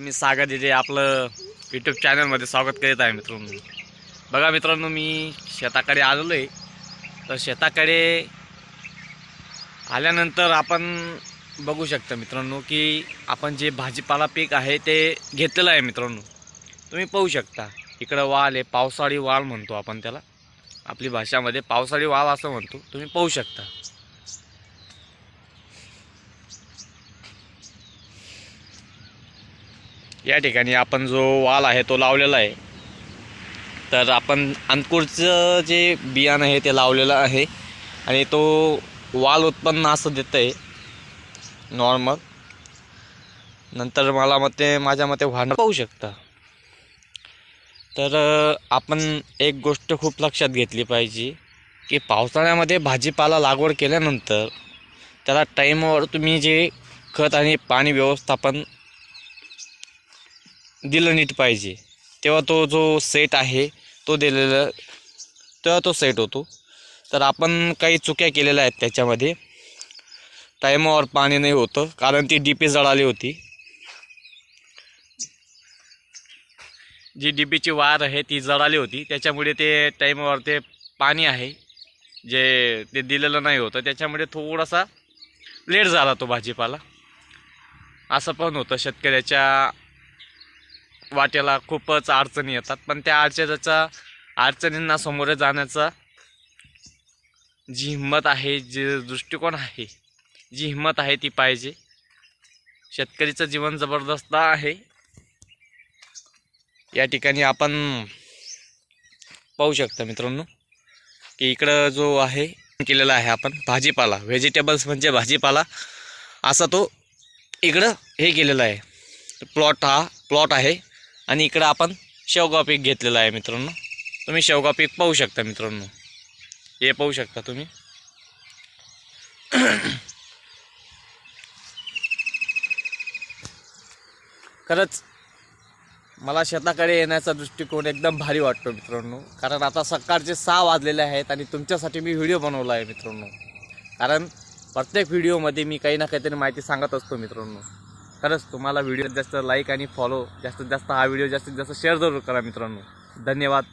मी सागर दिदे आपलं यूट्यूब चॅनलमध्ये स्वागत करीत आहे मित्रांनो. बघा मित्रांनो मी शेताकडे आलेलो आहे. तर शेताकडे आल्यानंतर आपण बघू शकता मित्रांनो की आपण जे भाजीपाला पीक आहे ते घेतलेलं आहे मित्रांनो. तुम्ही पाहू शकता इकडं वाल आहे पावसाळी वाल म्हणतो आपण त्याला. आपली भाषामध्ये पावसाळी वाल असं म्हणतो. तुम्ही पाहू शकता. या ठिकाणी आपण जो वाल आहे तो लावलेला आहे. तर आपण अंकुरचं जे बियाणं आहे ते लावलेलं आहे. आणि तो वाल उत्पन्न असं देतं आहे नॉर्मल नंतर मला मते माझ्या मते वाढणं पाहू शकता. तर आपण एक गोष्ट खूप लक्षात घेतली पाहिजे की पावसाळ्यामध्ये भाजीपाला लागवड केल्यानंतर त्याला टाईमवर तुम्ही जे खत आणि पाणी व्यवस्थापन दिलं नीट पाहिजे. तेव्हा तो जो सेट आहे तो दिलेला तेव्हा तो सेट होतो. तर आपण काही चुक्या केलेल्या आहेत त्याच्यामध्ये. टायमावर पाणी नाही होतं कारण ती डी पी जळाली होती. जी डी पीची वायर आहे ती जळाली होती. त्याच्यामुळे ते टाईमावर ते पाणी आहे जे ते दिलेलं नाही होतं. त्याच्यामुळे थोडासा लेट झाला तो भाजीपाला. असं पण होतं. शेतकऱ्याच्या वाट्याला खूपच अडचणी येतात. पण त्या अडचणीचा अडचणींना सामोरे जाण्याचा जी हिंमत आहे जे दृष्टिकोन आहे जी हिंमत आहे ती पाहिजे. शेतकरीचं जीवन जबरदस्त आहे. या ठिकाणी आपण पाहू शकता मित्रांनो की इकडं जो आहे केलेला आहे आपण भाजीपाला. व्हेजिटेबल्स म्हणजे भाजीपाला. असा तो इकडं हे केलेला आहे. प्लॉट हा प्लॉट आहे. आणि इकडं आपण शेवगा पीक घेतलेलं आहे मित्रांनो. तुम्ही शेवगा पीक पाहू शकता मित्रांनो. हे पाहू शकता तुम्ही. खरंच मला शेताकडे येण्याचा दृष्टिकोन एकदम भारी वाटतो मित्रांनो. कारण आता सकाळचे सहा वाजलेले आहेत आणि तुमच्यासाठी मी व्हिडिओ बनवला आहे मित्रांनो. कारण प्रत्येक व्हिडिओमध्ये मी काही ना काहीतरी माहिती सांगत असतो मित्रांनो. खरंच तुम्हाला व्हिडिओ जास्त लाईक आणि फॉलो जास्तीत जास्त हा व्हिडिओ जास्तीत जास्त शेअर जरूर करा मित्रांनो. धन्यवाद.